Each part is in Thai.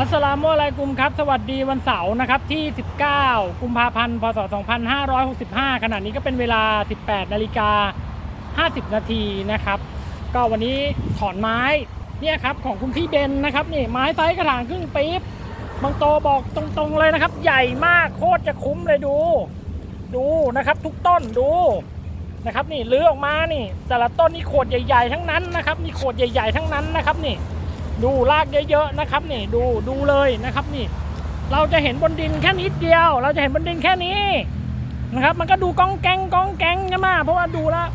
อัสสลามุอะลัยกุมครับ สวัสดีวันเสาร์นะครับที่ 19 กุมภาพันธ์ พศ 2565 ขณะนี้ก็เป็นเวลา 18 นาฬิกา 50 นาทีนะครับ ก็วันนี้ถอนไม้เนี่ยครับของคุณพี่เบนนะครับนี่ไม้ไซส์กระถางครึ่งปี๊บบางโตบอกตรงๆเลยนะครับ ใหญ่มากโคตรจะคุ้มเลยดู ดูนะครับ ทุกต้นดูนะครับนี่เลื้อออกมานี่ แต่ละต้นนี่โขดใหญ่ ๆ ทั้งนั้นนะครับนี่โขดใหญ่ ๆ ทั้งนั้นนะครับนี่ ดูรากเยอะๆนะครับนี่ดูดูเลยนะครับนี่ เราจะเห็นบนดินแค่นิดเดียว เราจะเห็นบนดินแค่นี้นะครับ มันก็ดูก้องแกงก้องแกงใช่ไหมเพราะว่าดูแล้ว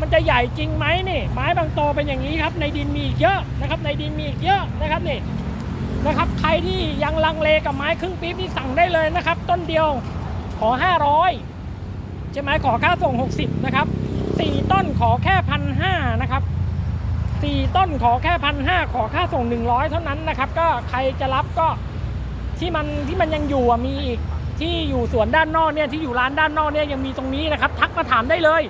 มันจะใหญ่จริงไหมนี่ ไม้บางโตเป็นอย่างนี้ครับ ในดินมีเยอะนะครับ ในดินมีเยอะนะครับนี่นะครับ ใครที่ยังลังเลกับไม้ครึ่งปี๊บนี่สั่งได้เลยนะครับ ต้นเดียวขอ 500ใช่ไหมขอค่าส่ง 60นะครับสี่ต้นขอแค่พันห้านะครับ สี่ต้นขอแค่พันห้าขอค่าส่งหนึ่งร้อยเท่านั้นนะครับ ก็ใครจะรับก็ที่มันที่มันยังอยู่มีอีกที่อยู่สวนด้านนอกเนี่ยที่อยู่ร้านด้านนอกเนี่ยยังมีตรงนี้นะครับ ทักมาถามได้เลย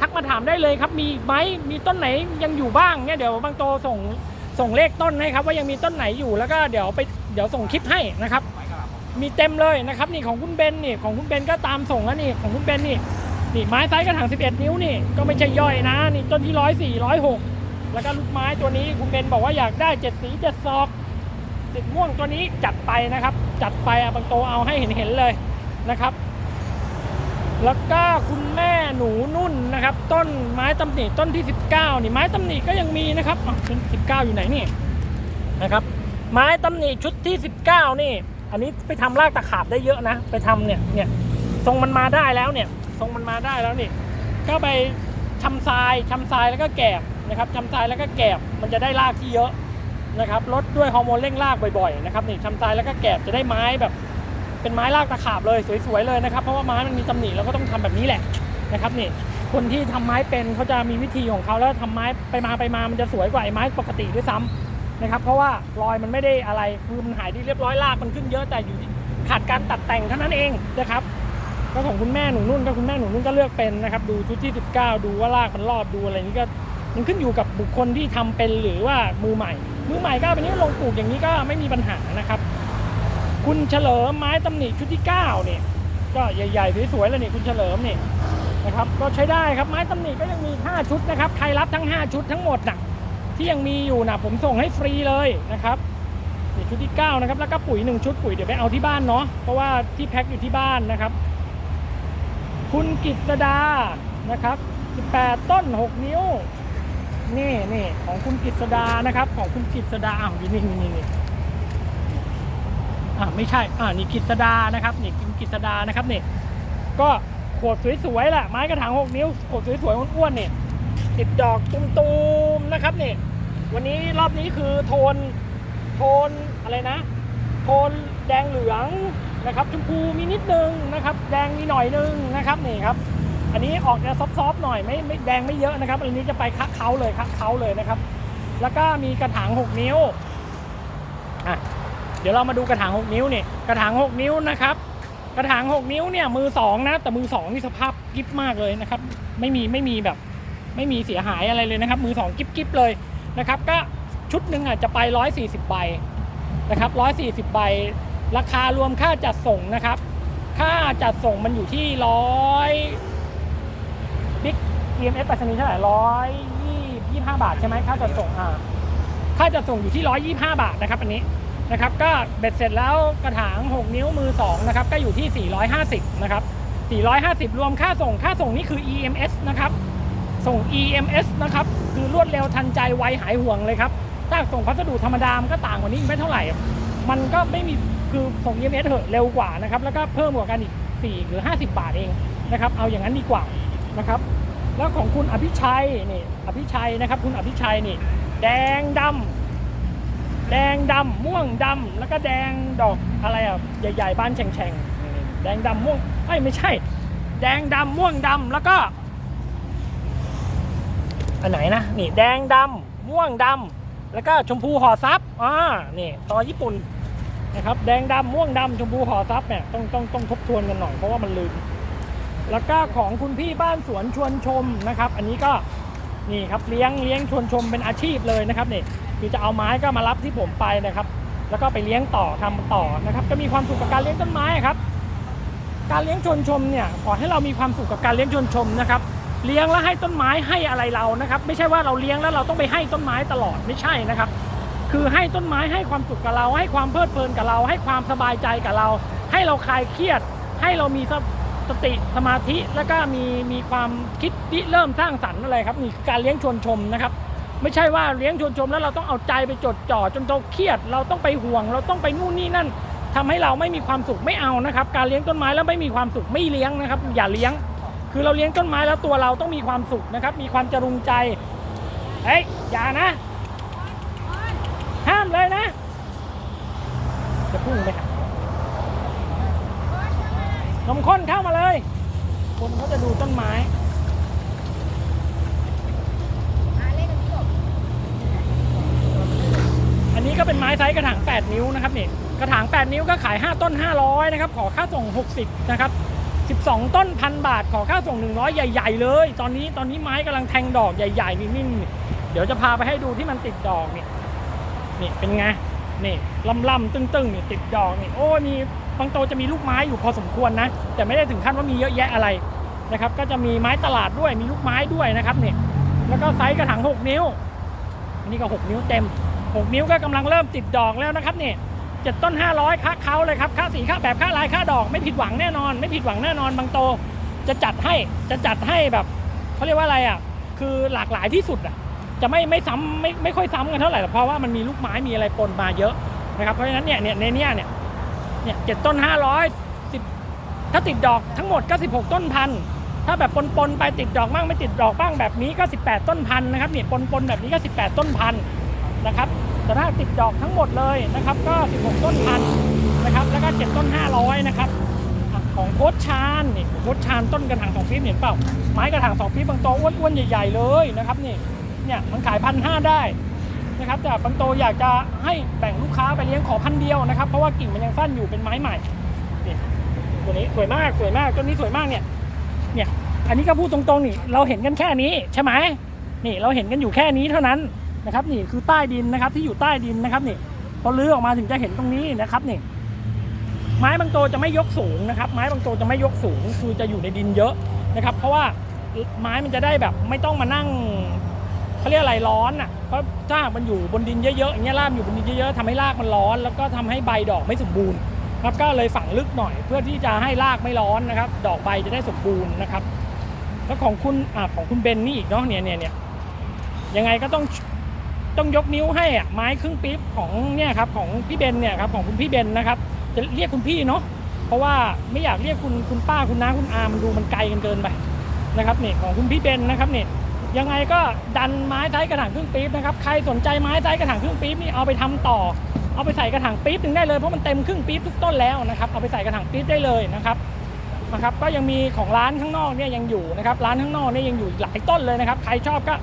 ทักมาถามได้เลยครับ มีไหมมีต้นไหนยังอยู่บ้างเนี่ยเดี๋ยวบางโตส่งส่งเลขต้นให้ครับ ว่ายังมีต้นไหนอยู่แล้วก็เดี๋ยวไปเดี๋ยวส่งคลิปให้นะครับ มีเต็มเลยนะครับนี่ของคุณเบนนี่ของคุณเบนก็ตามส่งแล้วนี่ของคุณเบนนี่นี่ไม้ไซส์กระถาง11 นิ้วนี่ก็ไม่ใช่ย่อยนะนี่ต้นที่ร้อยสี่ร้อยหก แล้วก็ลูกไม้ตัวนี้คุณเบนบอกว่าอยากได้เจ็ดสีเจ็ดซอกสีม่วงตัวนี้จัดไปนะครับ จัดไปอะบางโตเอาให้เห็นเห็นๆเลยนะครับ แล้วก็คุณแม่หนูนุ่นนะครับ ต้นไม้ตำหนิต้นที่ 19นี่ไม้ตำหนิก็ยังมีนะครับอะชุด19อยู่ไหนนี่นะครับ ไม้ตำหนิชุดที่ 19 นี่ อันนี้ไปทำรากตะขาบได้เยอะนะ ไปทำเนี่ยเนี่ยทรงมันมาได้แล้วเนี่ย ทรงมันมาได้แล้วนี่ก็ไปชำทรายชำทรายแล้วก็แกบ นะครับชำทรายแล้วก็แกบมันจะได้รากที่เยอะนะครับลดด้วยฮอร์โมนเร่งรากบ่อยๆนะครับนี่ชำทรายแล้วก็แกบจะได้ไม้แบบ เป็นไม้รากตะขาบเลยสวยๆเลยนะครับเพราะว่าไม้มันมีตำหนิเราก็ต้องทำแบบนี้แหละนะครับนี่คนที่ทำไม้เป็นเขาจะมีวิธีของเขาแล้วทำไม้ไปมาไปมามันจะสวยกว่าไอ้ไม้ปกติด้วยซ้ำนะครับ เพราะว่ารอยมันไม่ได้อะไรคือมันหายดีเรียบร้อยรากมันขึ้นเยอะแต่อยู่ขาดการตัดแต่งเท่านั้นเองนะครับก็ของคุณแม่หนูนุ่นก็คุณแม่หนูนุ่นก็เลือกเป็นนะครับ ดูชุดที่ 19 ดูว่ารากมันรอดดูอะไรนี้ก็ มันขึ้นอยู่กับบุคคลที่ทำเป็นหรือว่ามือใหม่ มือใหม่ก็เป็นนี้ลงปลูกอย่างนี้ก็ไม่มีปัญหานะครับ คุณเฉลิมไม้ตำหนิชุดที่9เนี่ยก็ใหญ่ๆสวยๆเลยนี่คุณเฉลิมนี่นะครับก็ใช้ได้ครับไม้ตำหนิก็ยังมี 5 ชุดนะครับใครรับทั้ง 5 ชุดทั้งหมดน่ะที่ยังมีอยู่นะผมส่งให้ฟรีเลยนะครับนี่ชุดที่9นะครับแล้วก็ปุ๋ย 1 ชุดปุ๋ยเดี๋ยวไปเอาที่บ้านเนาะเพราะว่าที่แพ็คอยู่ที่บ้านนะครับ คุณกิษดานะครับ 18 ต้น 6 นิ้ว นี่นี่ของคุณกิษดานะครับ ของคุณกิษดาอ้าวนี่นี่นี่นี่อ่าไม่ใช่อ่านี่กิษดานะครับนี่คุณกิษดานะครับนี่ก็ขวดสวยๆแหละไม้กระถาง6นิ้วขวดสวยๆอ้วนๆเนี่ยติดดอกตุมๆนะครับนี่วันนี้รอบนี้คือโทนโทนอะไรนะ โทนแดงเหลืองนะครับชมพูมีนิดนึงนะครับ แดงมีหน่อยนึงนะครับนี่ครับ อันนี้ออกจะซอฟๆหน่อยไม่ไม่แดงไม่เยอะนะครับ อันนี้จะไปคะเขาเลยคะเขาเลยนะครับ แล้วก็มีกระถาง 6 นิ้วอะเดี๋ยวเรามาดูกระถาง 6 นิ้วนี่กระถาง 6 นิ้วนะครับ กระถาง 6 นิ้วเนี่ยมือสองนะแต่มือสองนี่สภาพกิฟมากเลยนะครับ ไม่มีไม่มีแบบไม่มีเสียหายอะไรเลยนะครับ มือสองกิฟกิฟเลยนะครับ ก็ชุดหนึ่งอะจะไป 140ใบนะครับ140ใบราคารวมค่าจัดส่งนะครับ ค่าจัดส่งมันอยู่ที่ร้อย EMS ไปรษณีย์เท่าไหร่ร้อยยี่ยี่ห้าบาทใช่ไหมค่าจัดส่งอ่าค่าจัดส่งอยู่ที่ร้อยยี่ห้าบาทนะครับอันนี้นะครับ ก็เบ็ดเสร็จแล้วกระถาง 6 นิ้วมือ2นะครับก็อยู่ที่ 450นะครับ450 รวมค่าส่งค่าส่งนี่คือ EMS นะครับ ส่ง EMS นะครับ คือรวดเร็วทันใจไวหายห่วงเลยครับ ถ้าส่งพัสดุธรรมดา มันก็ต่างกว่านี้ไม่เท่าไหร่ มันก็ไม่มีคือส่ง EMS เถอะเร็วกว่านะครับ แล้วก็เพิ่มกว่ากันอีก 4 หรือ 50 บาทเองนะครับ เอาอย่างนั้นดีกว่านะครับ แล้วของคุณอภิชัยนี่อภิชัยนะครับ คุณอภิชัยนี่ แดงดำแดงดำม่วงดำแล้วก็แดงดอกอะไรอะใหญ่ๆบ้านแฉ่งๆแดงดำม่วงเอ้ยไม่ใช่ แดงดำม่วงดำแล้วก็อันไหนนะนี่แดงดำม่วงดำแล้วก็ชมพูห่อซับอ่านี่ต่อญี่ปุ่นนะครับแดงดำม่วงดำชมพูห่อซับเนี่ยต้องต้องต้องทบทวนกันหน่อยเพราะว่ามันลืม แล้วก็ของคุณพี่บ้านสวนชวนชมนะครับ อันนี้ก็นี่ครับเลี้ยงเลี้ยงชวนชมเป็นอาชีพเลยนะครับนี่คือจะเอาไม้ก็มารับที่ผมไปนะครับ แล้วก็ไปเลี้ยงต่อทำต่อนะครับ ก็มีความสุขกับการเลี้ยงต้นไม้ครับ การเลี้ยงชวนชมเนี่ยขอให้เรามีความสุขกับการเลี้ยงชวนชมนะครับ เลี้ยงแล้วให้ต้นไม้ให้อะไรเรานะครับ ไม่ใช่ว่าเราเลี้ยงแล้วเราต้องไปให้ต้นไม้ตลอดไม่ใช่นะครับ คือให้ต้นไม้ให้ความสุขกับเรา ให้ความเพลิดเพลินกับเรา ให้ความสบายใจกับเรา ให้เราคลายเครียด ให้เรามี สติสมาธิแล้วก็มีมีความคิดริเริ่มสร้างสรรค์อะไรครับนี่คือการเลี้ยงชวนชมนะครับ ไม่ใช่ว่าเลี้ยงชวนชมแล้วเราต้องเอาใจไปจดจ่อจนเราเครียด เราต้องไปห่วง เราต้องไปนู่นนี่นั่นทำให้เราไม่มีความสุขไม่เอานะครับ การเลี้ยงต้นไม้แล้วไม่มีความสุขไม่เลี้ยงนะครับ อย่าเลี้ยง คือเราเลี้ยงต้นไม้แล้วตัวเราต้องมีความสุขนะครับ มีความจรุงใจเฮ้ยอย่านะ ห้ามเลยนะ จะพุ่งไปหา นมข้นเข้ามาเลย คนเขาจะดูต้นไม้อันนี้ก็เป็นไม้ไซส์กระถาง 8 นิ้วนะครับนี่กระถาง 8 นิ้วก็ขาย 5 ต้น 500นะครับขอค่าส่ง 60นะครับ12 ต้นพันบาท ขอค่าส่ง 100 ใหญ่ ๆ เลย ตอนนี้ตอนนี้ไม้กำลังแทงดอกใหญ่ๆนิ่มๆเดี๋ยวจะพาไปให้ดูที่มันติดดอกนี่นี่เป็นไงนี่ลำลำๆตึงๆนี่ติดดอกนี่โอ้มี บางโตจะมีลูกไม้อยู่พอสมควรนะ แต่ไม่ได้ถึงขั้นว่ามีเยอะแยะอะไรนะครับ ก็จะมีไม้ตลาดด้วยมีลูกไม้ด้วยนะครับเนี่ยแล้วก็ไซส์กระถาง6 นิ้วอันนี้ก็ 6 นิ้วเต็ม 6 นิ้วก็กำลังเริ่มติดดอกแล้วนะครับเนี่ยเจ็ดต้น 500ค่าเขาเลยครับค่าสีค่าแบบค่าลายค่าดอกไม่ผิดหวังแน่นอน ไม่ผิดหวังแน่นอนบางโตจะจัดให้จะจัดให้แบบเขาเรียกว่าอะไรอะคือหลากหลายที่สุดอะจะไม่ไม่ซ้ำไม่ไม่ค่อยซ้ำกันเท่าไหร่เพราะว่ามันมีลูกไม้มีอะไรปนมาเยอะนะครับเพราะฉะนั้นเนี่ยเนี่ยในเนี้ยเนี่ย เนี่ยเจ็ดต้นห้าร้อยสิบถ้าติดดอกทั้งหมดก็สิบหกต้นพันถ้าแบบปนปนๆไปติดดอกบ้างไม่ติดดอกบ้างแบบนี้ก็18ต้นพันนะครับเนี่ยปนปนๆแบบนี้ก็18ต้นพันนะครับแต่ถ้าติดดอกทั้งหมดเลยนะครับก็16ต้นพันนะครับ แล้วก็7ต้น500นะครับของโคชชานนี่โคชชานต้นกระถางสองฟีบเห็นเปล่าไม้กระถางสองฟีบบางโตอ้วนๆใหญ่ ๆ เลยนะครับนี่เนี่ยมันขายพันห้าได้ นะครับแต่บางโตอยากจะให้แบ่งลูกค้าไปเลี้ยงขอพันเดียวนะครับเพราะว่ากิ่งมันยังสั้นอยู่เป็นไม้ใหม่นี่ตัวนี้สวยมากสวยมากต้นนี้สวยมากเนี่ยเนี่ยอันนี้ก็พูดตรงๆนี่เราเห็นกันแค่นี้ใช่ไหมนี่เราเห็นกันอยู่แค่นี้เท่านั้นนะครับนี่คือใต้ดินนะครับที่อยู่ใต้ดินนะครับนี่พอลื้อออกมาถึงจะเห็นตรงนี้นะครับนี่ไม้บางโตจะไม่ยกสูงนะครับ ไม้บางโตจะไม่ยกสูงคือจะอยู่ในดินเยอะนะครับ เพราะว่าไม้มันจะได้แบบไม่ต้องมานั่ง เขาเรียกอะไรร้อนอะเพราะถ้าหากมันอยู่บนดินเยอะๆอย่างเงี้ยรากอยู่บนดินเยอะๆทำให้รากมันร้อน แล้วก็ทำให้ใบดอกไม่สมบูรณ์ครับก็เลยฝังลึกหน่อย เพื่อที่จะให้รากไม่ร้อนนะครับ ดอกใบจะได้สมบูรณ์นะครับ แล้วของคุณอ่าของคุณเบนนี่อีกเนาะเนี่ยเนี่ยเนี่ยยังไงก็ต้องต้องยกนิ้วให้อะไม้ครึ่งปี๊บของเนี่ยครับของพี่เบนเนี่ยครับของคุณพี่เบนนะครับ จะเรียกคุณพี่เนาะเพราะว่าไม่อยากเรียกคุณคุณป้าคุณน้าคุณอามันดูมันไกลกันเกินไปนะครับเนี่ยของคุณพี่เบนนะครับเนี่ย ยังไงก็ดันไม้ไซส์กระถางครึ่งปี๊บนะครับ ใครสนใจไม้ไซส์กระถางครึ่งปี๊บนี่เอาไปทำต่อ เอาไปใส่กระถางปี๊บหนึ่งได้เลยเพราะมันเต็มครึ่งปี๊บทุกต้นแล้วนะครับ เอาไปใส่กระถางปี๊บได้เลยนะครับนะครับ ก็ยังมีของร้านข้างนอกเนี่ยยังอยู่นะครับ ร้านข้างนอกเนี่ยยังอยู่หลายต้นเลยนะครับ ใครชอบก็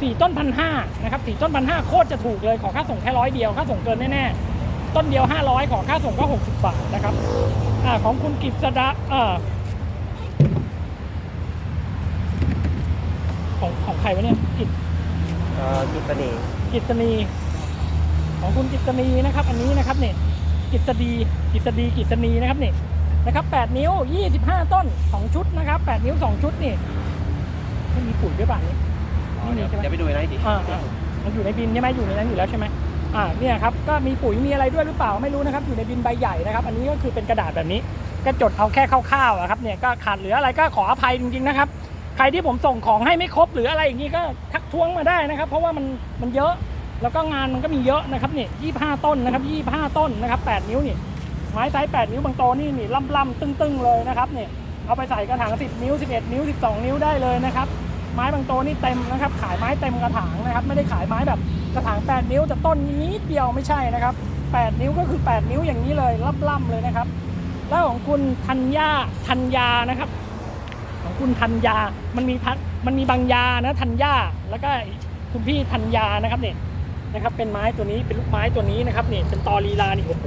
สี่ต้นพันห้านะครับสี่ต้นพันห้าโคตรจะถูกเลย ขอค่าส่งแค่ร้อยเดียว ค่าส่งเกินแน่ๆ ต้นเดียวห้าร้อยขอค่าส่งก็หกสิบบาทนะครับอ่าของคุณกิตดาเอ่อ ของของใครวะเนี่ยกิตเอ่อกิตนีกิตนีของคุณกิตนีนะครับ อันนี้นะครับเนี่ยกิตดีกิตดีกิตนีนะครับเนี่ยนะครับ8นิ้ว 25 ต้น 2 ชุดนะครับ 8 นิ้ว 2 ชุดนี่ไม่มีปุ๋ยด้วยป่ะนี่อ๋อไม่มีเดี๋ยวใช่ไหมเดี๋ยวไปดูในดิอ่าอ่ามันอยู่ในบินใช่ไหมอยู่ในนั้นอยู่แล้วใช่ไหมอ่าเนี่ยครับก็มีปุ๋ยมีอะไรด้วยหรือเปล่าไม่รู้นะครับ อยู่ในบินใบใหญ่นะครับ อันนี้ก็คือเป็นกระดาษแบบนี้ ก็จดเอาแค่คร่าวๆอะครับเนี่ยก็ขาดเหลืออะไรก็ขออภัยจริงๆนะครับ ใครที่ผมส่งของให้ไม่ครบหรืออะไรอย่างนี้ก็ทักท้วงมาได้นะครับ เพราะว่ามันมันเยอะแล้วก็งานมันก็มีเยอะนะครับนี่ยี่ห้าต้นนะครับยี่ห้าต้นนะครับแปดนิ้วนี่ไม้ไซส์แปดนิ้วบางโตนี่นี่ล่ำล่ำๆตึงๆเลยนะครับเนี่ยเอาไปใส่กระถางสิบนิ้วสิบเอ็ดนิ้วสิบสองนิ้วได้เลยนะครับไม้บางโตนี่เต็มนะครับ ขายไม้เต็มกระถางนะครับ ไม่ได้ขายไม้แบบกระถางแปดนิ้วแต่ต้นนิดเดียวไม่ใช่นะครับแปดนิ้วก็คือแปดนิ้วอย่างนี้เลยล่ำๆเลยนะครับแล้วของคุณธัญญาธัญญานะครับ คุณธัญญา มันมีทัมันมีบางยานะธัญญาแล้วก็คุณพี่ธัญญานะครับเนี่ยนะครับ เป็นไม้ตัวนี้เป็นลูกไม้ตัวนี้นะครับเนี่ยเป็นตอลีลานี่โอ้โห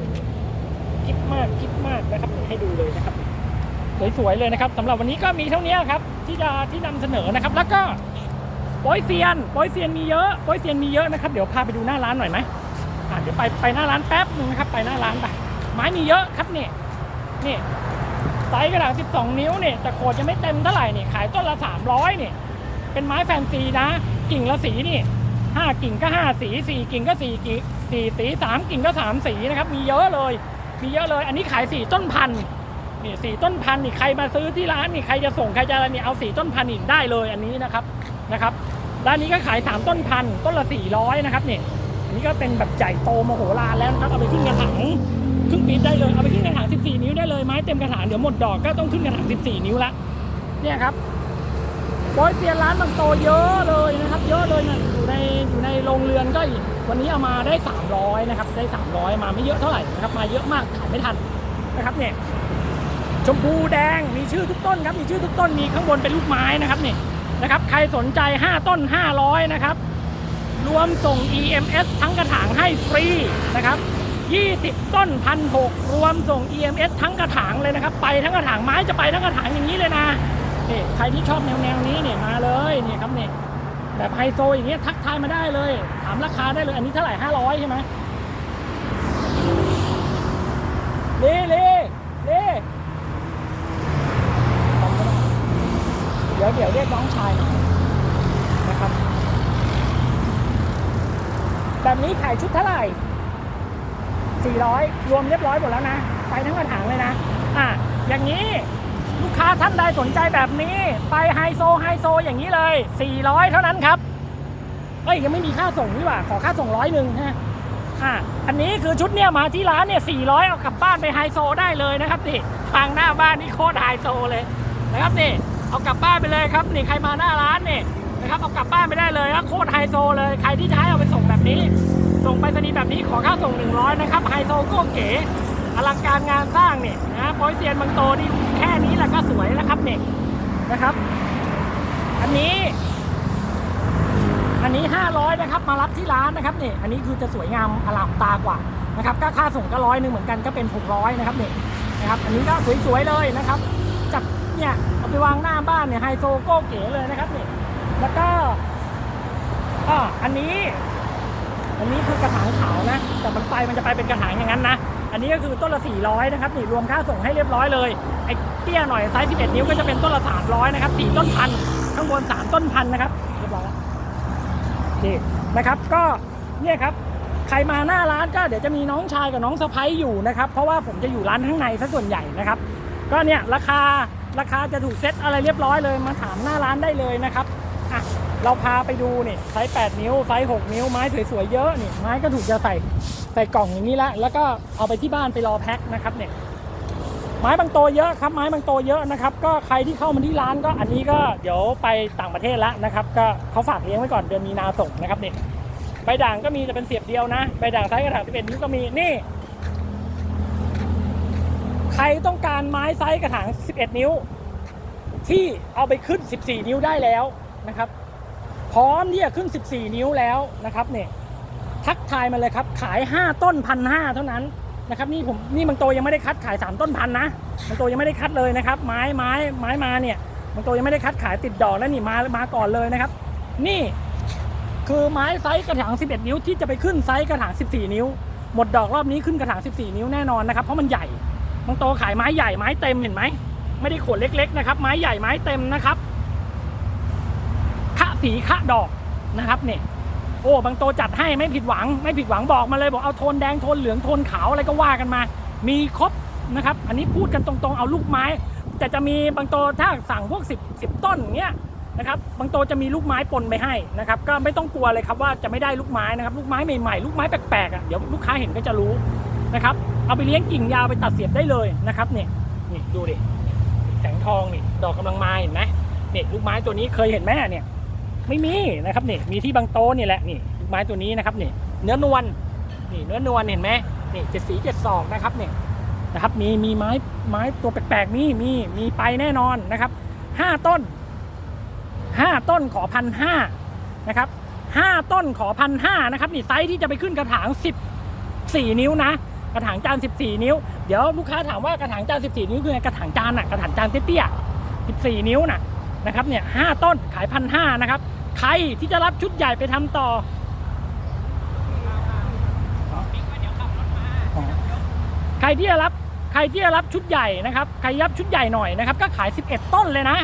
กิ๊บมากกิ๊บมากนะครับให้ดูเลยนะครับสวยๆเลยนะครับสำหรับวันนี้ก็มีเท่านี้ครับ ที่จะที่นำเสนอนะครับ แล้วก็โปอยเซียนโปอยเซียนมีเยอะโปอยเซียนมีเยอะนะครับ เดี๋ยวพาไปดูหน้าร้านหน่อยไหมอะเดี๋ยวไปไปหน้าร้านแป๊บนึงนะครับ ไปหน้าร้านไปไม้มีเยอะครับเนี่ยเนี่ย ไซส์กระดาษ12 นิ้วเนี่ยแต่โขดยังไม่เต็มเท่าไหร่นี่ขายต้นละ 300เนี่ยเป็นไม้แฟนซีนะ กิ่งละสีนี่ห้ากิ่งก็ห้าสีสี่กิ่งก็สี่กิ่งสี่สีสามกิ่งก็สามสีนะครับมีเยอะเลย มีเยอะเลย อันนี้ขายสี่ต้นพันนี่สี่ต้นพันนี่ใครมาซื้อที่ร้านนี่ใครจะส่งใครจะอะไรนี่เอาสี่ต้นพันอีกได้เลยอันนี้นะครับนะครับร้านนี้ก็ขายสามต้นพันต้นละสี่ร้อยนะครับเนี่ยอันนี้ก็เป็นแบบใหญ่โตมโหฬารแล้วนะครับเอาไปขึ้นกระถางครึ่งปีได้เลยเอาไปขึ้นกระ 14 นิ้วได้เลยไม้เต็มกระถางเดี๋ยวหมดดอกก็ต้องขึ้นกระถาง 14 นิ้วละเนี่ยครับโดยเซียนร้านบางโตเยอะเลยนะครับ เยอะเลยนะอยู่ในอยู่ในโรงเรือนก็อีกวันนี้เอามาได้ 300 นะครับ ได้ 300 มาไม่เยอะเท่าไหร่นะครับมาเยอะมากขายไม่ทันนะครับเนี่ยชมพูแดงมีชื่อทุกต้นครับมีชื่อทุกต้นมีข้างบนเป็นลูกไม้นะครับเนี่ยนะครับ ใครสนใจ 5 ต้น 500 นะครับ รวมส่ง EMS ทั้งกระถางให้ฟรีนะครับ 20 ต้นพันหกรวมส่ง EMS ทั้งกระถางเลยนะครับ ไปทั้งกระถางไม้จะไปทั้งกระถางอย่างนี้เลยนะนี่ใครที่ชอบแนวแนวๆนี้เนี่ยมาเลยนี่ครับเนี่ยแบบไฮโซอย่างเงี้ยทักทายมาได้เลย ถามราคาได้เลย อันนี้เท่าไหร่500ใช่ไหมเล่เล่เล่เดี๋ยวเดี๋ยวเรียกน้องชายนะครับ แบบนี้ขายชุดเท่าไหร่ 400 รวมเรียบร้อยหมดแล้วนะ ไปทั้งกระถางเลยนะ อะ อย่างนี้ลูกค้าท่านใดสนใจแบบนี้ ไปไฮโซไฮโซอย่างนี้เลย 400 เท่านั้นครับเฮ้ยยังไม่มีค่าส่งนี่หว่าขอค่าส่งร้อยหนึ่งฮะอะอันนี้คือชุดเนี่ยมาที่ร้านเนี่ย 400 เอากลับบ้านไปไฮโซได้เลยนะครับนี่ทางหน้าบ้านนี่โคตรไฮโซเลยนะครับนี่เอากลับบ้านไปเลยครับนี่ใครมาหน้าร้านเนี่ยนะครับเอากลับบ้านไปได้เลยแล้วโคตรไฮโซเลยใครที่จะให้เอาไปส่งแบบนี้ ส่งไปรษณีย์แบบนี้ขอค่าส่ง 100 นะครับไฮโซโก็เก๋อลังการงานสร้างเนี่ยนะโปอยเซียนบางโตนี่แค่นี้แหละก็สวยแล้วครับเนี่ยนะครับ อันนี้ อันนี้ 500 นะครับ มารับที่ร้านนะครับเนี่ยอันนี้คือจะสวยงามอลามตากว่านะครับก็ค่าส่งก็ร้อยหนึ่งเหมือนกันก็เป็น 600 นะครับเนี่ยนะครับ อันนี้ก็สวยๆเลยนะครับจากเนี่ยเอาไปวางหน้าบ้านเนี่ยไฮโซโก็เก๋เลยนะครับเนี่ยแล้วก็อ่าอันนี้ อันนี้คือกระถางขาวนะ แต่มันไปมันจะไปเป็นกระถางอย่างนั้นนะ อันนี้ก็คือต้นละ 400 นะครับนี่รวมค่าส่งให้เรียบร้อยเลย ไอ้เตี้ยหน่อยไซส์11 นิ้วก็จะเป็นต้นละ 300 นะครับ4ต้นพัน ข้างบน 3 ต้นพันนะครับเรียบร้อยแล้วโอเคนะครับก็เนี่ยครับใครมาหน้าร้านก็เดี๋ยวจะมีน้องชายกับน้องสะพ้ยอยู่นะครับ เพราะว่าผมจะอยู่ร้านข้างในซะส่วนใหญ่นะครับ ก็เนี่ยราคาราคาจะถูกเซ็ตอะไรเรียบร้อยเลยมาถามหน้าร้านได้เลยนะครับ เราพาไปดูนี่ไซส์8นิ้วไซส์6นิ้วไม้สวยๆเยอะนี่ไม้ก็ถูกจะใส่ใส่กล่องอย่างนี้ละแล้วก็เอาไปที่บ้านไปรอแพ็คนะครับเนี่ยไม้บางโตเยอะครับไม้บางโตเยอะนะครับก็ใครที่เข้ามาที่ร้านก็อันนี้ก็เดี๋ยวไปต่างประเทศแล้วนะครับ ก็เขาฝากเลี้ยงไว้ก่อนเดือนมีนาส่งนะครับเนี่ยใบด่างก็มีแต่เป็นเสียบเดียวนะใบด่างไซส์กระถาง11นิ้วก็มีนี่ ใครต้องการไม้ไซส์กระถาง11 นิ้ว ที่เอาไปขึ้น 14 นิ้วได้แล้วนะครับ พร้อมที่จะขึ้น 14 นิ้วแล้วนะครับเนี่ยทักทายมาเลยครับ ขาย 5 ต้นพันห้าเท่านั้นนะครับนี่ผมนี่บางโตยังไม่ได้คัดขาย 3 ต้นพันนะบางโตยังไม่ได้คัดเลยนะครับ ไม้ไม้ไม้มาเนี่ยบางโตยังไม่ได้คัดขายติดดอกแล้วนี่มามาก่อนเลยนะครับ นี่คือไม้ไซส์กระถาง 11 นิ้วที่จะไปขึ้นไซส์กระถาง 14 นิ้ว หมดดอกรอบนี้ขึ้นกระถาง 14 นิ้วแน่นอนนะครับ เพราะมันใหญ่บางโตขายไม้ใหญ่ไม้เต็มเห็นไหมไม่ได้ขนเล็กๆนะครับไม้ใหญ่ไม้เต็มนะครับ สีคะดอกนะครับเนี่ยโอ้บางโตจัดให้ไม่ผิดหวัง ไม่ผิดหวังบอกมาเลยบอกเอาโทนแดงโทนเหลืองโทนขาวอะไรก็ว่ากันมา มีครบนะครับ อันนี้พูดกันตรงๆเอาลูกไม้ แต่จะมีบางโตถ้าสั่งพวก 10 10 ต้นเงี้ยนะครับบางโตจะมีลูกไม้ปนไปให้นะครับก็ไม่ต้องกลัวเลยครับว่าจะไม่ได้ลูกไม้นะครับลูกไม้ใหม่ๆลูกไม้แปลกๆอะเดี๋ยวลูกค้าเห็นก็จะรู้นะครับเอาไปเลี้ยงกิ่งยาวไปตัดเสียบได้เลยนะครับเนี่ยนี่ดูดิแสงทองนี่ดอกกำลังมาเห็นไหมเนี่ยลูกไม้ตัวนี้เคยเห็นไหมเนี่ย ไม่มีนะครับนี่มีที่บางโตนี่แหละนี่ไม้ตัวนี้นะครับนี่เนื้อนวลนี่เนื้อนวลเห็นไหมนี่เจ็ดสีเจ็ดศอกนะครับนี่นะครับมีมีไม้ไม้ตัวแปลกๆมีมีมีไปแน่นอนนะครับห้าต้นห้าต้นขอพันห้านะครับห้าต้นขอพันห้านะครับนี่ไซส์ที่จะไปขึ้นกระถางสิบสี่นิ้วนะ กระถางจาน14นิ้ว เดี๋ยวลูกค้าถามว่ากระถางจาน14นิ้วคือไงกระถางจานน่ะกระถางจานเตี้ยๆ14นิ้วน่ะนะครับเนี่ยห้าต้นขายพันห้านะครับ ใครที่จะรับชุดใหญ่ไปทำต่อใครที่จะรับใครที่จะรับชุดใหญ่นะครับใครรับชุดใหญ่หน่อยนะครับ ก็ขาย 11 ต้นเลยนะ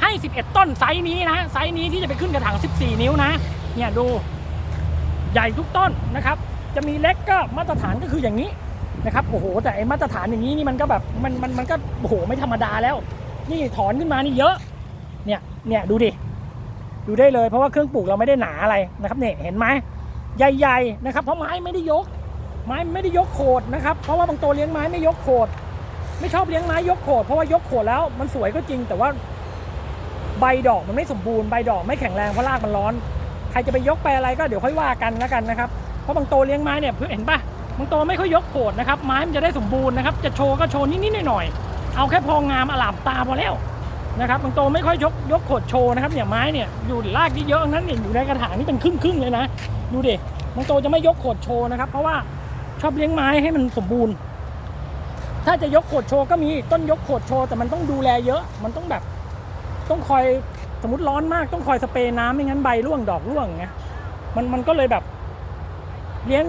ให้ 11 ต้นไซส์นี้นะไซส์นี้ที่จะไปขึ้นกระถาง 14 นิ้วนะเนี่ยดูใหญ่ทุกต้นนะครับ จะมีเล็กก็มาตรฐานก็คืออย่างนี้นะครับโอ้โหแต่ไอมาตรฐานอย่างนี้นี่มันก็แบบมันมันมันก็โอ้โหไม่ธรรมดาแล้ว นี่ถอนขึ้นมานี่เยอะเนี่ยเนี่ยดูดิ ดูได้เลยเพราะว่าเครื่องปลูกเราไม่ได้หนาอะไรนะครับเนี่ยเห็นไหมใหญ่ๆนะครับ เพราะไม้ไม่ได้ยก ไม้ไม่ได้ยกโขดนะครับ เพราะว่าบางตัวเลี้ยงไม้ไม่ยกโขด ไม่ชอบเลี้ยงไม้ยกโขดเพราะว่ายกโขดแล้วมันสวยก็จริง แต่ว่าใบดอกมันไม่สมบูรณ์ใบดอกไม่แข็งแรงเพราะรากมันร้อน ใครจะไปยกไปอะไรก็เดี๋ยวค่อยว่ากันแล้วกันนะครับเพราะบางตัวเลี้ยงไม้เนี่ยเพื่อเห็นปะบางตัวไม่ค่อยยกโขดนะครับไม้มันจะได้สมบูรณ์นะครับจะโชว์ก็โชว์นิดๆหน่อยๆเอาแค่พองามอลามตาพอแล้ว นะครับบางตัวไม่ค่อยยกยกโขดโชว์นะครับเนี่ยไม้เนี่ยอยู่รากที่เยอะๆนั้นเนี่ยอยู่ในกระถางนี่เป็นครึ่งๆเลยนะดูดิบางตัวจะไม่ยกโขดโชว์นะครับ เพราะว่าชอบเลี้ยงไม้ให้มันสมบูรณ์ ถ้าจะยกโขดโชว์ก็มีต้นยกโขดโชว์แต่มันต้องดูแลเยอะ มันต้องแบบ ต้องคอยสมมติร้อนมากต้องคอยสเปรย์น้ำไม่งั้นใบร่วงดอกร่วงไงมันมันก็เลยแบบ เลี้ยง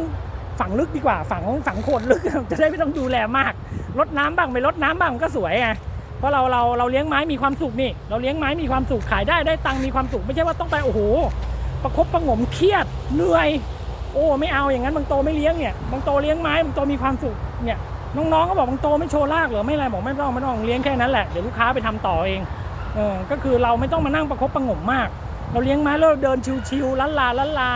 ฝังลึกดีกว่าฝังฝังโคนลึกจะได้ไม่ต้องดูแลมากลดน้ำบ้างไม่ลดน้ำบ้างก็สวยไง เพราะเราเราเราเลี้ยงไม้มีความสุขนี่เราเลี้ยงไม้มีความสุขขายได้ได้ตังค์มีความสุขไม่ใช่ว่าต้องไปโอ้โหประคบประงมเครียดเหนื่อย โอ้ไม่เอาอย่างนั้นบางโตไม่เลี้ยงเนี่ยบางโตเลี้ยงไม้บางโตมีความสุขเนี่ยน้องๆก็บอกบางโตไม่โชว์รากหรือไม่อะไรบอกไม่ต้องไม่ต้องเลี้ยงแค่นั้นแหละเดี๋ยวลูกค้าไปทำต่อเองเออก็คือเราไม่ต้องมานั่งประคบประงมมาก เราเลี้ยงไม้แล้วเราเดินชิวๆลันลาลันลา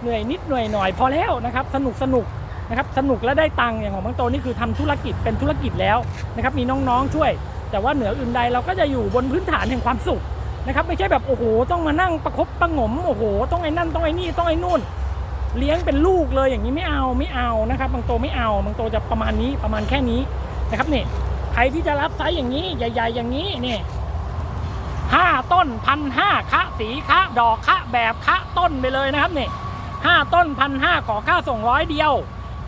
เหนื่อยนิดเหนื่อยหน่อยพอแล้วนะครับสนุกสนุกนะครับสนุกและได้ตังค์อย่างของบางโตนี่คือทำธุรกิจเป็นธุรกิจแล้วนะครับมีน้องๆช่วย แต่ว่าเหนืออื่นใดเราก็จะอยู่บนพื้นฐานแห่งความสุขนะครับไม่ใช่แบบโอ้โหต้องมานั่งประคบประงมโอ้โหต้องไอ้นั่นต้องไอ้นี่ต้องไอ้นู่น เลี้ยงเป็นลูกเลยอย่างนี้ไม่เอาไม่เอานะครับบางโตไม่เอาบางโตจะประมาณนี้ประมาณแค่นี้นะครับเนี่ยใครที่จะรับไซส์อย่างนี้ใหญ่ ๆ อย่างนี้เนี่ยห้าต้นพันห้าคะสีคะดอกคะแบบคะต้นไปเลยนะครับเนี่ยห้าต้นพันห้าขอค่าส่งร้อยเดียว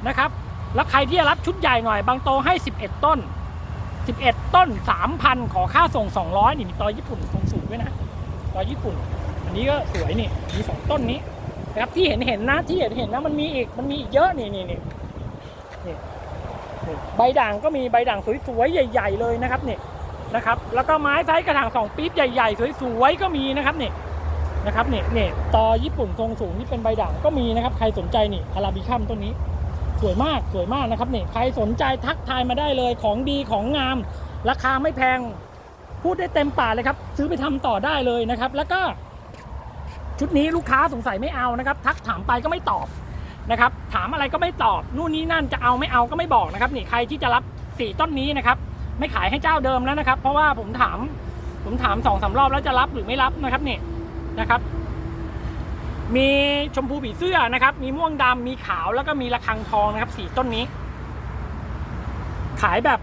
นะครับแล้วใครที่จะรับชุดใหญ่หน่อยบางโตให้สิบเอ็ดต้น สิบเอ็ดต้นสามพันขอค่าส่งสองร้อยนี่มีตอญี่ปุ่นทรงสูงด้วยนะตอญี่ปุ่น อันนี้ก็สวยนี่ มีสองต้นนี้นะครับที่เห็นเห็นนะที่เห็นเห็นนะมันมีอีกมันมีอีกเยอะนี่นี่นี่นี่นี่ใบด่างก็มีใบด่างสวยๆ ใหญ่ ๆ เลยนะครับนี่นะครับ แล้วก็ไม้ไซส์กระถางสองปี๊บใหญ่ ๆ สวยๆ ก็มีนะครับนี่นะครับนี่นี่ตอญี่ปุ่นทรงสูงที่เป็นใบด่างก็มีนะครับ ใครสนใจนี่อาราบิคัมต้นนี้ สวยมากสวยมากนะครับนี่ใครสนใจทักทายมาได้เลยของดีของงาม ราคาไม่แพงพูดได้เต็มปากเลยครับ ซื้อไปทำต่อได้เลยนะครับ แล้วก็ ชุดนี้ลูกค้าสงสัยไม่เอานะครับ ทักถามไปก็ไม่ตอบนะครับ ถามอะไรก็ไม่ตอบนู่นนี่นั่นจะเอาไม่เอาก็ไม่บอกนะครับ นี่ใครที่จะรับสี่ต้นนี้นะครับ ไม่ขายให้เจ้าเดิมแล้วนะครับ เพราะว่าผมถาม ผมถามสองสารอบแล้วจะรับหรือไม่รับนะครับนี่นะครับ มีชมพูผีเสื้อนะครับ มีม่วงดำมีขาวแล้วก็มีระฆังทองนะครับสี่ต้นนี้ ขายแบบ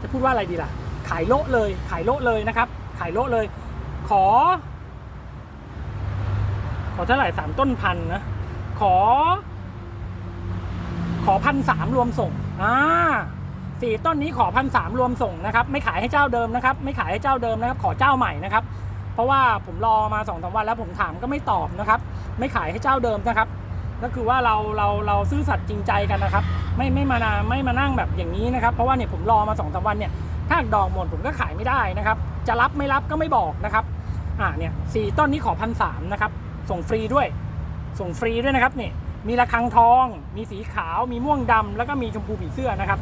จะพูดว่าอะไรดีล่ะ ขายโละเลย ขายโละเลยนะครับ ขายโละเลย ขอ ขอเท่าไหร่สามต้นพันนะ ขอ ขอพันสามรวมส่งอ่าสี่ต้นนี้ขอพันสามรวมส่งนะครับ ไม่ขายให้เจ้าเดิมนะครับ ไม่ขายให้เจ้าเดิมนะครับ ขอเจ้าใหม่นะครับ เพราะว่าผมรอมาสองสามวันแล้วผมถามก็ไม่ตอบนะครับ ไม่ขายให้เจ้าเดิมนะครับ ก็คือว่าเราเราเราซื่อสัตย์จริงใจกันนะครับ ไม่ไม่มานาไม่มานั่งแบบอย่างนี้นะครับ เพราะว่าเนี่ยผมรอมาสองสามวันเนี่ยถ้าดอกหมดผมก็ขายไม่ได้นะครับ จะรับไม่รับก็ไม่บอกนะครับอ่าเนี่ยสี่ต้นนี้ขอพันสามนะครับ ส่งฟรีด้วย ส่งฟรีด้วยนะครับเนี่ยมีระฆังทอง มีสีขาว มีม่วงดำแล้วก็มีชมพูผีเสื้อนะครับ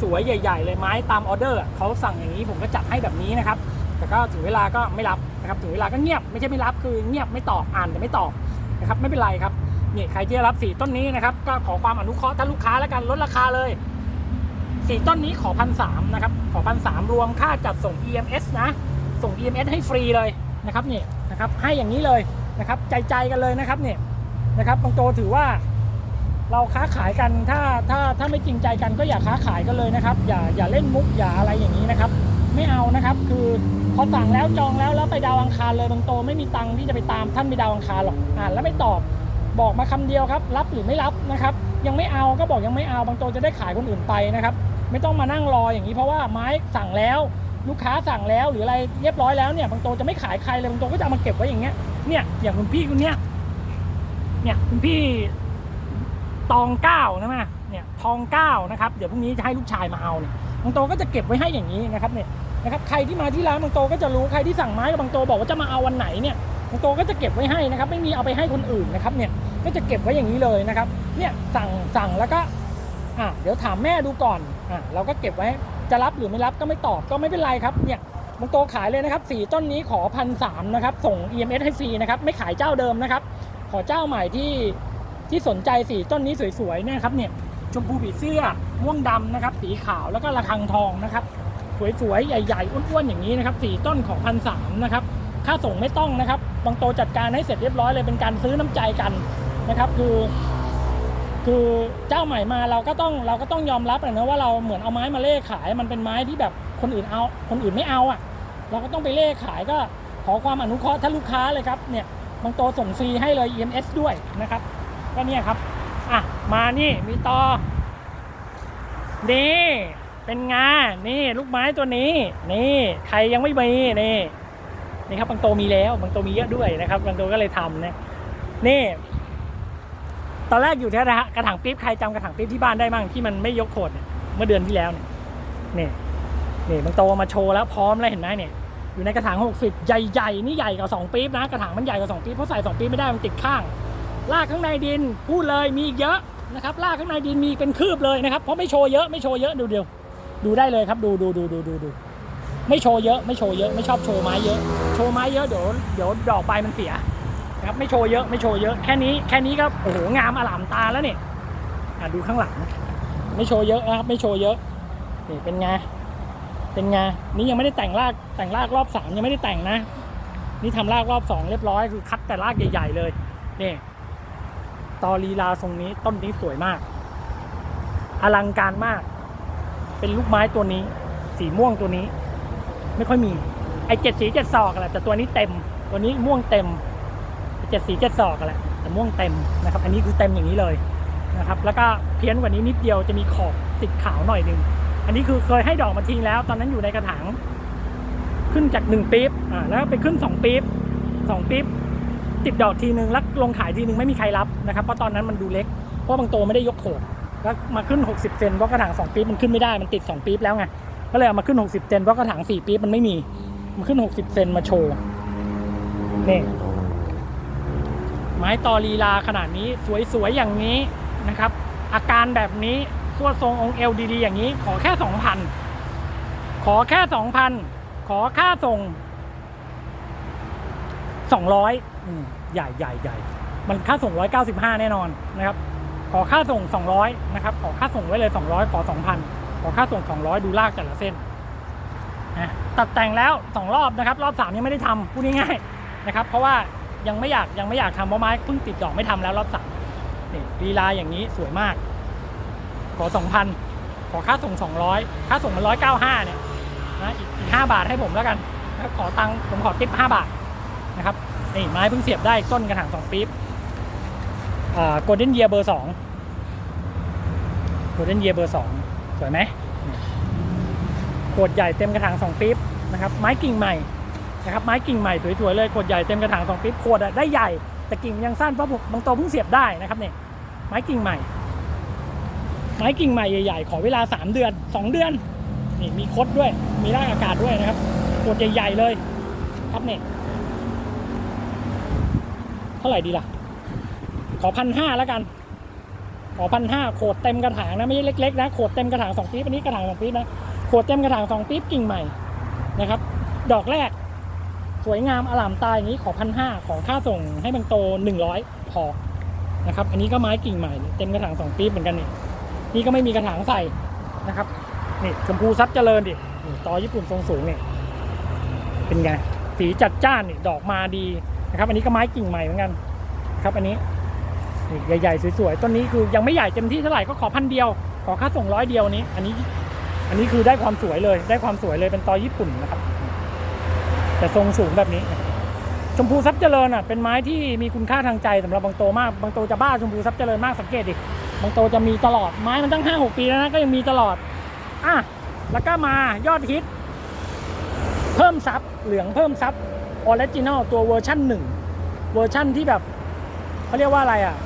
สวยๆ ใหญ่ ๆ เลยไม้ตามออเดอร์เขาสั่งอย่างนี้ผมก็จัดให้แบบนี้นะครับ แต่ก็ถึงเวลาก็ไม่รับนะครับถึงเวลาก็เงียบไม่ใช่ไม่รับคือเงียบไม่ตอบอ่านแต่ไม่ตอบนะครับไม่เป็นไรครับเนี่ยใครที่รับสีต้นนี้นะครับก็ขอความอนุเคราะห์ท่านลูกค้าแล้วกันลดราคาเลยสี่ต้นนี้ขอพันสามนะครับขอพันสามรวมค่าจัดส่ง EMS นะส่ง EMS ให้ฟรีเลยนะครับนี่นะครับให้อย่างนี้เลยนะครับใจใจกันเลยนะครับเนี่ยนะครับบางโตถือว่าเราค้าขายกันถ้าถ้าถ้าไม่จริงใจกันก็อย่าค้าขายกันเลยนะครับ อย่าอย่าเล่นมุกอย่าอะไรอย่างนี้นะครับ ไม่เอานะครับ คือพอสั่งแล้วจองแล้วแล้วไปดาวอังคารเลยบางโตไม่มีตังค์ที่จะไปตามท่านไปดาวอังคารหรอกอ่านแล้วไม่ตอบบอกมาคำเดียวครับ รับหรือไม่รับนะครับ ยังไม่เอาก็บอกยังไม่เอาบางโตจะได้ขายคนอื่นไปนะครับ ไม่ต้องมานั่งรออย่างนี้เพราะว่าไม้สั่งแล้วลูกค้าสั่งแล้วหรืออะไรเรียบร้อยแล้วเนี่ยบางโตจะไม่ขายใครเลยบางโตก็จะเอามาเก็บไว้อย่างเงี้ยเนี่ยอย่างคุณพี่คนเนี้ยเนี่ยคุณพี่ตองเก้านะม่เนี่ยทองเก้านะครับเดี๋ยวพรุ่งนี้จะให้ลูกชายมาเอาเนี่ยบางโตก็จะเก็บไว้ให้อย่างนี้นะครับเนี่ย นะครับใครที่มาที่ร้านบางโตก็จะรู้ใครที่สั่งไม้กับบางโตบอกว่าจะมาเอาวันไหนเนี่ยบางโตก็จะเก็บไว้ให้นะครับ ไม่มีเอาไปให้คนอื่นนะครับเนี่ยก็จะเก็บไว้อย่างนี้เลยนะครับ เนี่ยสั่งสั่งแล้วก็อะเดี๋ยวถามแม่ดูก่อนอะเราก็เก็บไว้จะรับหรือไม่รับก็ไม่ตอบก็ไม่เป็นไรครับเนี่ยบางโตขายเลยนะครับสีต้นนี้ขอพันสามนะครับส่ง EMS ให้ฟรีนะครับไม่ขายเจ้าเดิมนะครับ ขอเจ้าใหม่ที่ที่สนใจสีต้นนี้สวยๆเนี่ยครับเนี่ยชมพูผีเสื้อม่วงดำนะครับ สีขาวแล้วก็ระฆังทองนะครับ สวยๆ ใหญ่ๆ อ้วนๆ อย่างนี้นะครับสีต้นของพันสามนะครับ ค่าส่งไม่ต้องนะครับ บางโตจัดการให้เสร็จเรียบร้อยเลยเป็นการซื้อน้ำใจกันนะครับ คือ คือเจ้าใหม่มาเราก็ต้องเราก็ต้องยอมรับนะว่าเราเหมือนเอาไม้มาเล่ขาย มันเป็นไม้ที่แบบคนอื่นเอา คนอื่นไม่เอาอะ เราก็ต้องไปเล่ขายก็ขอความอนุเคราะห์ท่านลูกค้าเลยครับ เนี่ยบางโตส่งฟรีให้เลย EMS ด้วยนะครับ ก็เนี่ยครับ อะ มานี่ มีต่อ นี่ เป็นงา นี่ลูกไม้ตัวนี้ นี่ใครยังไม่มีนี่นี่ครับบางโตมีแล้วบางโตมีเยอะด้วยนะครับบางโตก็เลยทำนะนี่ ตอนแรกอยู่ที่กระถางปี๊บใครจำกระถางปี๊บที่บ้านได้บ้างที่มันไม่ยกโขดเมื่อเดือนที่แล้วเนี่ยนี่นี่บางโตเอามาโชว์แล้วพร้อมแล้วเห็นไหมเนี่ยอยู่ในกระถาง 60 ใหญ่ๆนี่ใหญ่กว่า2ปี๊บนะกระถางมันใหญ่กว่า2ปี๊บเพราะใส่2ปี๊บไม่ได้มันติดข้างลากข้างในดินพูดเลยมีอีกเยอะนะครับลากข้างในดินมีเป็นคืบเลยนะครับเพราะไม่โชว์เยอะไม่โชว์เยอะดูเดียว ดูได้เลยครับดูดูดูดูดูดูไม่โชว์เยอะไม่โชว์เยอะไม่ชอบโชว์ไม้เยอะ โชว์ไม้เยอะเดี๋ยวเดี๋ยวดอกใบมันเสียครับไม่โชว์เยอะไม่โชว์เยอะแค่นี้แค่นี้ก็โอ้โหงามอลามตาแล้วเนี่ยดูข้างหลัง ไม่โชว์เยอะนะครับไม่โชว์เยอะนี่เป็นไงเป็นไงนี่ยังไม่ได้แต่งรากแต่งรากรอบสามยังไม่ได้แต่งนะ นี่ทำรากรอบสองเรียบร้อยคือคัดแต่รากใหญ่ๆเลยนี่ตอลีลาทรงนี้ต้นนี้สวยมาก อลังการมาก เป็นลูกไม้ตัวนี้ สีม่วงตัวนี้ ไม่ค่อยมี ไอเจ็ดสีเจ็ดศอกแหละแต่ตัวนี้เต็ม ตัวนี้ม่วงเต็มเจ็ดสีเจ็ดศอกแหละแต่ม่วงเต็มนะครับ อันนี้คือเต็มอย่างนี้เลยนะครับ แล้วก็เพี้ยนกว่านี้นิดเดียวจะมีขอบติดขาวหน่อยหนึ่งอันนี้คือเคยให้ดอกมาทิ้งแล้ว ตอนนั้นอยู่ในกระถางขึ้นจากหนึ่งปี๊บอ่าแล้วไปขึ้นสองปี๊บสองปี๊บติดดอกทีนึงแล้วลงขายทีนึงไม่มีใครรับนะครับเพราะตอนนั้นมันดูเล็กเพราะบางโตไม่ได้ยกโขด แล้วมาขึ้น 60 เซนเพราะกระถาง2ปี๊บมันขึ้นไม่ได้มันติด 2ปี๊บแล้วไงก็เลยเอามาขึ้น 60 เซนเพราะกระถาง4ปี๊บมันไม่มีมันขึ้น 60 เซนมาโชว์นี่ไม้ตอลีลาขนาดนี้สวยๆอย่างนี้นะครับ อาการแบบนี้สวทรงองค์เอลดีๆอย่างนี้ ขอแค่ 2,000 ขอแค่ 2,000 ขอค่าส่ง 200อืมใหญ่ใหญ่ใหญ่มันค่าส่ง 195 แน่นอนนะครับ อค่าส่ง 200 นะครับ ขอค่าส่งไว้เลย 200 ขอ 2,000 ขอค่าส่ง 200 ดูลากแต่ละเส้นนะตัดแต่งแล้ว 2 รอบนะครับ รอบ3ยังไม่ได้ทำพูดง่ายๆนะครับ เพราะว่ายังไม่อยากยังไม่อยากทำเพราะไม้เพิ่งติดดอกไม่ทำแล้วรอบ3นี่ลีลาอย่างนี้สวยมาก ขอ 2,000 ขอค่าส่ง 200 ค่าส่งมัน195 เนี่ยนะอีกอีก5บาทให้ผมแล้วกันนะครับขอตังค์ผมขอติป5บาทนะครับนี่ไม้เพิ่งเสียบได้ต้นกระถาง2ปี๊บอ่าโกลเด้นเยียเบอร์สอง โกลเด้นเยียเบอร์สองสวยไหมขวดใหญ่เต็มกระถางสองปี๊บนะครับไม้กิ่งใหม่นะครับไม้กิ่งใหม่สวยๆเลยขวดใหญ่เต็มกระถางสองปี๊บขวดอะได้ใหญ่แต่กิ่งยังสั้นเพราะบางตัวเพิ่งเสียบได้นะครับเนี่ยไม้กิ่งใหม่ ไม้กิ่งใหม่ใหญ่ๆ ขอเวลาสามเดือนสองเดือนนี่มีคดด้วย มีร่ากอากาศด้วยนะครับขวดใหญ่ๆเลย ครับเนี่ยเท่าไหร่ดีล่ะ ขอพันห้าแล้วกัน ขอพันห้าโขดเต็มกระถางนะไม่ใช่เล็กๆนะโขดเต็มกระถางสองปี๊บอันนี้กระถางสองปี๊บนะโขดเต็มกระถางสองปี๊บกิ่งใหม่นะครับ ดอกแรก สวยงามอลามตาอย่างนี้ขอพันห้าขอค่าส่งให้มันโตหนึ่งร้อยพอนะครับอันนี้ก็ไม้กิ่งใหม่เต็มกระถางสองปี๊บเหมือนกันนี่นี่ก็ไม่มีกระถางใส่นะครับนี่ชมพูซับเจริญดินี่ตอญี่ปุ่นทรงสูงเนี่ยเป็นไงสีจัดจ้านนี่ดอกมาดีนะครับ อันนี้ก็ไม้กิ่งใหม่เหมือนกัน ครับอันนี้ ใหญ่ๆสวยๆต้นนี้คือยังไม่ใหญ่เต็มที่เท่าไหร่ก็ขอพันเดียว ขอค่าส่งร้อยเดียวนี้ อันนี้ อันนี้คือได้ความสวยเลยได้ความสวยเลยเป็นตอญี่ปุ่นนะครับ แต่ทรงสูงแบบนี้ ชมพูซับเจริญอะเป็นไม้ที่มีคุณค่าทางใจสำหรับบางโตมากบางโตจะบ้าชมพูซับเจริญมากสังเกตดิบางโตจะมีตลอดไม้มันตั้งห้าหกปีแล้วนะก็ยังมีตลอดอะแล้วก็มายอดฮิตเพิ่มซับเหลืองเพิ่มซับออริจินอลตัวเวอร์ชั่นหนึ่งเวอร์ชั่นที่แบบเขาเรียกว่าอะไรอะ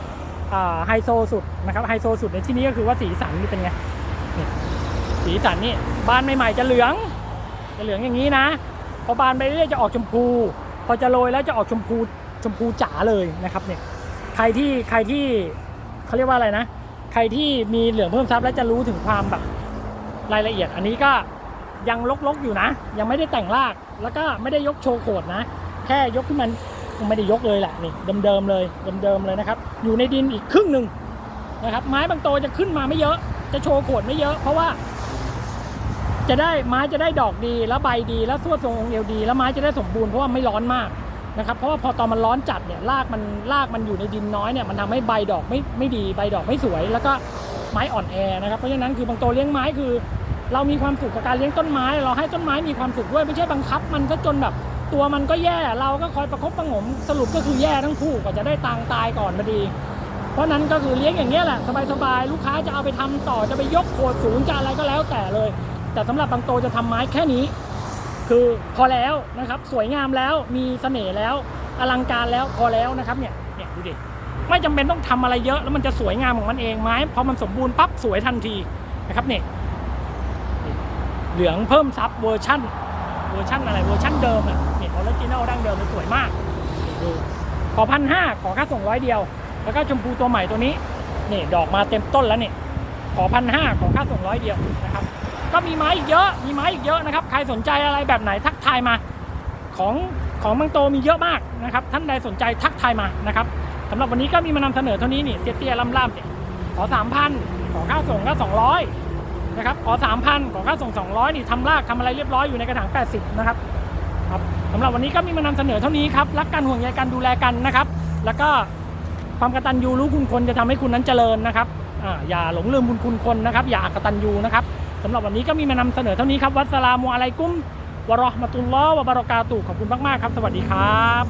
ไฮโซสุดนะครับไฮโซสุดในที่นี้ก็คือว่าสีสันนี่เป็นไงสีสันนี่บานใหม่ๆจะเหลือง จะเหลืองอย่างนี้นะ พอบานไปเรื่อยจะออกชมพู พอจะโรยแล้วจะออกชมพูชมพูจ๋าเลยนะครับเนี่ยใครที่ใครที่เขาเรียกว่าอะไรนะ ใครที่มีเหลืองเพิ่มทรัพย์แล้วจะรู้ถึงความแบบรายละเอียด อันนี้ก็ยังลกๆอยู่นะ ยังไม่ได้แต่งรากแล้วก็ไม่ได้ยกโชว์โขดนะ แค่ยกขึ้นมัน ไม่ได้ยกเลยแหละนี่เดิมๆเลยเดิมๆเลยนะครับ อยู่ในดินอีกครึ่งหนึ่งนะครับ ไม้บางโตวจะขึ้นมาไม่เยอะ จะโชว์โขดไม่เยอะ เพราะว่า จะได้ไม้จะได้ดอกดีแล้วใบดีแล้วส่วนทรงองค์เอวดี แล้วไม้จะได้สมบูรณ์เพราะว่าไม่ร้อนมากนะครับ เพราะว่าพอตอนมันร้อนจัดเนี่ยรากมันรากมันอยู่ในดินน้อยเนี่ยมันทำให้ใบดอกไม่ไม่ดีใบดอกไม่สวย แล้วก็ไม้อ่อนแอนะครับเพราะฉะนั้นคือบางโตวเลี้ยงไม้คือ เรามีความสุขกับการเลี้ยงต้นไม้ เราให้ต้นไม้มีความสุขด้วยไม่ใช่บังคับ มันก็จนแบบ ตัวมันก็แย่เราก็คอยประคบประหงมสรุปก็คือแย่ทั้งคู่กว่าจะได้ตังค์ตายก่อนพอดี เพราะนั้นก็คือเลี้ยงอย่างเงี้ยแหละสบายๆลูกค้าจะเอาไปทำต่อจะไปยกโขดสูงจะอะไรก็แล้วแต่เลย แต่สำหรับบางโตจะทำไม้แค่นี้ คือพอแล้วนะครับ สวยงามแล้วมีเสน่ห์แล้วอลังการแล้วพอแล้วนะครับเนี่ยเนี่ยดูดิไม่จำเป็นต้องทำอะไรเยอะแล้วมันจะสวยงามของมันเองไม้พอมันสมบูรณ์ปั๊บสวยทันทีนะครับเนี่ยเหลืองเพิ่มซับเวอร์ชั่นเวอร์ชั่นอะไรเวอร์ชั่นเดิมอะ จินอลดั้งเดิมมันสวยมากนี่ดูขอพันห้าขอค่าส่งร้อยเดียว แล้วก็ชมพูตัวใหม่ตัวนี้นี่ดอกมาเต็มต้นแล้วเนี่ยขอพันห้าขอค่าส่งร้อยเดียวนะครับ ก็มีไม้อีกเยอะมีไม้อีกเยอะนะครับ ใครสนใจอะไรแบบไหนทักทายมา ของของบางโตมีเยอะมากนะครับ ท่านใดสนใจทักทายมานะครับสำหรับวันนี้ก็มีมานำเสนอเท่านี้นี่เตี้ยๆล่ำๆเนี่ยขอสามพันขอค่าส่งก็สองร้อยนะครับขอสามพันขอค่าส่งสองร้อยนี่ทำรากทำอะไรเรียบร้อยอยู่ในกระถางแปดสิบนะครับครับ สำหรับวันนี้ก็มีมานำเสนอเท่านี้ครับรักกันห่วงใยกันดูแลกันนะครับ แล้วก็ความกตัญญูรู้คุณคนจะทำให้คุณนั้นเจริญนะครับอ่าอย่าหลงลืมบุญคุณคนนะครับ อย่าอกตัญญูนะครับสำหรับวันนี้ก็มีมานำเสนอเท่านี้ครับวัสสลามุอะลัยกุมวะราะห์มะตุลลอฮ์วะบะเราะกาตุขอบคุณมากๆครับ สวัสดีครับ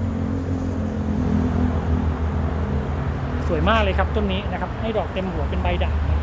สวยมากเลยครับต้นนี้นะครับ ให้ดอกเต็มหัวเป็นใบด่างนะครับ